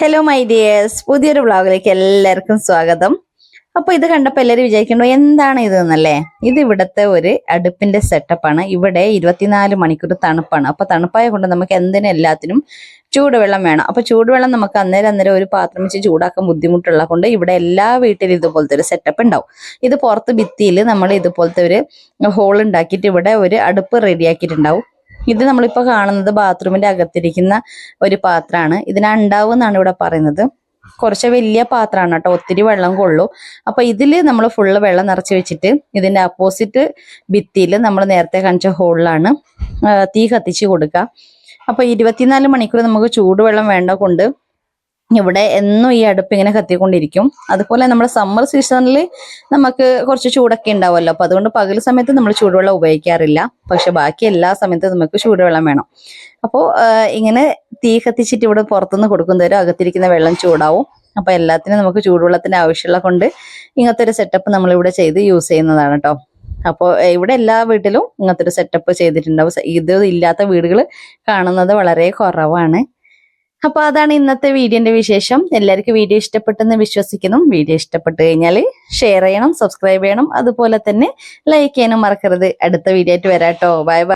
Hello my dears പുതിയൊരു വ്ളോഗിലേക്ക് എല്ലാവർക്കും സ്വാഗതം. അപ്പോൾ ഇത് കണ്ടപ്പോൾ എല്ലാവരും വിചാരിക്കണ്ടോ എന്താണ് ഇത് എന്നല്ലേ? ഇത് ഇവിടുത്തെ ഒരു അടുപ്പിന്റെ സെറ്റപ്പാണ് ഇവിടെ ഇരുപത്തിനാല് മണിക്കൂർ തണുപ്പാണ്. അപ്പോൾ തണുപ്പായ കൊണ്ട് നമുക്ക് എന്തിനും എല്ലാത്തിനും ചൂടുവെള്ളം വേണം. അപ്പോൾ ചൂടുവെള്ളം നമുക്ക് അന്നേരം അന്നേരം ഒരു പാത്രം വെച്ച് ചൂടാക്കാൻ ബുദ്ധിമുട്ടുള്ള കൊണ്ട് ഇവിടെ എല്ലാ വീട്ടിലും ഇതുപോലത്തെ ഒരു സെറ്റപ്പ് ഉണ്ടാവും. ഇത് പുറത്ത് ഭിത്തിയിൽ നമ്മൾ ഇതുപോലത്തെ ഒരു ഹോൾ ഉണ്ടാക്കിയിട്ട് ഇവിടെ ഒരു അടുപ്പ് റെഡിയാക്കിയിട്ടുണ്ടാവും ഇത് നമ്മളിപ്പോൾ കാണുന്നത് ബാത്റൂമിന്റെ അകത്തിരിക്കുന്ന ഒരു പാത്രമാണ്. ഇതിന് ഉണ്ടാവും എന്നാണ് ഇവിടെ പറയുന്നത്. കുറച്ച് വലിയ പാത്രമാണ് കേട്ടോ. ഒത്തിരി വെള്ളം കൊള്ളൂ. അപ്പൊ ഇതിൽ നമ്മൾ ഫുള്ള് വെള്ളം നിറച്ച് വെച്ചിട്ട് ഇതിന്റെ അപ്പോസിറ്റ് ഭിത്തിയിൽ നമ്മൾ നേരത്തെ കാണിച്ച ഹോളിലാണ് തീ കത്തിച്ച് കൊടുക്കുക. അപ്പൊ ഇരുപത്തിനാല് മണിക്കൂർ നമുക്ക് ചൂടുവെള്ളം വേണ്ട കൊണ്ട് ഇവിടെ എന്നും ഈ അടുപ്പ് ഇങ്ങനെ കത്തിക്കൊണ്ടിരിക്കും. അതുപോലെ നമ്മുടെ സമ്മർ സീസണിൽ നമുക്ക് കുറച്ച് ചൂടൊക്കെ ഉണ്ടാവുമല്ലോ. അപ്പൊ അതുകൊണ്ട് പകൽ സമയത്ത് നമ്മൾ ചൂടുവെള്ളം ഉപയോഗിക്കാറില്ല. പക്ഷെ ബാക്കി എല്ലാ സമയത്തും നമുക്ക് ചൂടുവെള്ളം വേണം. അപ്പോൾ ഇങ്ങനെ തീ കത്തിച്ചിട്ട് ഇവിടെ പുറത്തുനിന്ന് കൊടുക്കുന്നവരും അകത്തിരിക്കുന്ന വെള്ളം ചൂടാവും. അപ്പൊ എല്ലാത്തിനും നമുക്ക് ചൂടുവെള്ളത്തിന്റെ ആവശ്യമുള്ള കൊണ്ട് ഇങ്ങനത്തെ ഒരു സെറ്റപ്പ് നമ്മൾ ഇവിടെ ചെയ്ത് യൂസ് ചെയ്യുന്നതാണ് കേട്ടോ അപ്പോൾ ഇവിടെ എല്ലാ വീട്ടിലും ഇങ്ങനത്തെ ഒരു സെറ്റപ്പ് ചെയ്തിട്ടുണ്ടാവും. ഇത് ഇല്ലാത്ത വീടുകൾ കാണുന്നത് വളരെ കുറവാണ്. അപ്പൊ അതാണ് ഇന്നത്തെ വീഡിയോന്റെ വിശേഷം. എല്ലാവർക്കും വീഡിയോ ഇഷ്ടപ്പെട്ടെന്ന് വിശ്വസിക്കുന്നു. വീഡിയോ ഇഷ്ടപ്പെട്ട് കഴിഞ്ഞാൽ ഷെയർ ചെയ്യണം സബ്സ്ക്രൈബ് ചെയ്യണം. അതുപോലെ തന്നെ ലൈക്ക് ചെയ്യാനും മറക്കരുത്. അടുത്ത വീഡിയോ ആയിട്ട് വരാട്ടോ. Bye bye